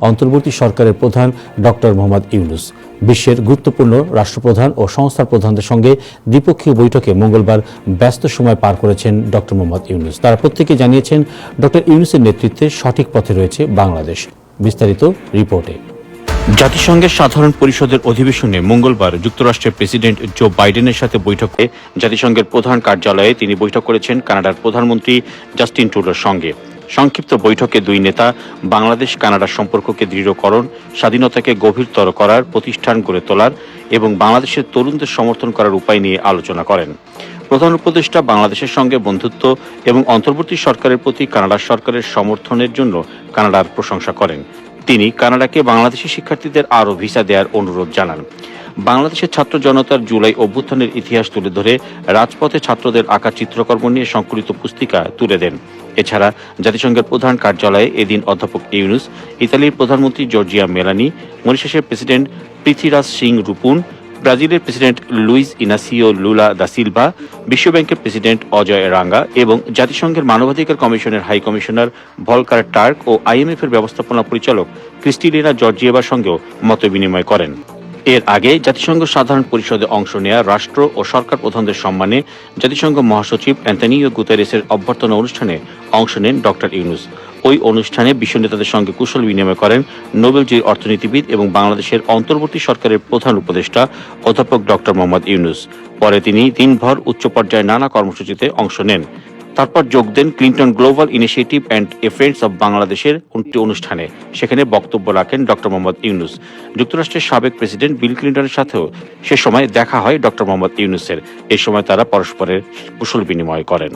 অন্তর্বর্তী সরকারের প্রধান ডক্টর মোহাম্মদ ইউনুস। বিশ্বের গুরুত্বপূর্ণ রাষ্ট্রপ্রধান ও সংস্থার প্রধানদের সঙ্গে দ্বিপক্ষীয় বৈঠকে মঙ্গলবার ব্যস্ত সময় পার করেছেন ডক্টর মোহাম্মদ ইউনুস। তারা প্রত্যেকে জানিয়েছেন, ডক্টর ইউনুসের নেতৃত্বে সঠিক পথে রয়েছে বাংলাদেশ। বিস্তারিত রিপোর্টে। জাতিসংঘের সাধারণ পরিষদের অধিবেশনে মঙ্গলবার যুক্তরাষ্ট্রের প্রেসিডেন্ট জো বাইডেনের সাথে বৈঠকে জাতিসংঘের প্রধান কার্যালয়ে তিনি বৈঠক করেছেন কানাডার প্রধানমন্ত্রী জাস্টিন ট্রুডোর সঙ্গে। সংক্ষিপ্ত বৈঠকে দুই নেতা বাংলাদেশ কানাডা সম্পর্ককে দৃঢ়করণ, স্বাধীনতাকে গভীরতর করার প্রতিষ্ঠান গড়ে তোলার এবং বাংলাদেশের তরুণদের সমর্থন করার উপায় নিয়ে আলোচনা করেন। প্রধান উপদেষ্টা বাংলাদেশের সঙ্গে বন্ধুত্ব এবং অন্তর্বর্তী সরকারের প্রতি কানাডা সরকারের সমর্থনের জন্য কানাডার প্রশংসা করেন। তিনি কানাডাকে বাংলাদেশি শিক্ষার্থীদের আরও ভিসা দেওয়ার অনুরোধ জানান। বাংলাদেশের ছাত্র জনতার জুলাই অভ্যুত্থানের ইতিহাস তুলে ধরে রাজপথে ছাত্রদের আঁকা চিত্রকর্ম নিয়ে সংকলিত পুস্তিকা তুলে দেন। এছাড়া জাতিসংঘের প্রধান কার্যালয়ে এদিন অধ্যাপক ইউনুস, ইতালির প্রধানমন্ত্রী জর্জিয়া মেলানি, মরিশাসের প্রেসিডেন্ট পৃথ্বীরাজ সিং রুপুন, ব্রাজিলের president Luiz Inacio Lula da Silva, বিশ্বব্যাংকের প্রেসিডেন্ট অজয় রাঙ্গা এবং জাতিসংঘের মানবাধিকার কমিশনের হাই কমিশনার ভলকার টার্ক ও আইএমএফ এর ব্যবস্থাপনা পরিচালক ক্রিস্টিলিনা জর্জিয়েবার সঙ্গেও মত বিনিময় করেন। এর আগে জাতিসংঘ সাধারণ পরিষদে অংশ নেয়া রাষ্ট্র ও সরকার প্রধানদের সম্মানে জাতিসংঘ মহাসচিব অ্যান্টনিও গুতেরেসের অভ্যর্থনা অনুষ্ঠানে অংশ নেন ডক্টর ইউনুস। ওই অনুষ্ঠানে বিশ্ব নেতাদের সঙ্গে কুশল বিনিময় করেন নোবেলজির অর্থনীতিবিদ এবং বাংলাদেশের অন্তর্বর্তী সরকারের প্রধান উপদেষ্টা অধ্যাপক ডক্টর মোহাম্মদ ইউনুস। পরে তিনি দিনভর উচ্চ পর্যায়ে নানা কর্মসূচিতে অংশ নেন। তারপর যোগ দেন Clinton Global Initiative and friends of বাংলাদেশের অনুষ্ঠানে। সেখানে বক্তব্য রাখেন ডক্টর মোহাম্মদ ইউনুস। যুক্তরাষ্ট্রের সাবেক প্রেসিডেন্ট বিল ক্লিন্টনের সাথেও সে সময় দেখা হয় ডক্টর মোহাম্মদ ইউনুসের। এ সময় তারা পরস্পরের কুশল বিনিময় করেন।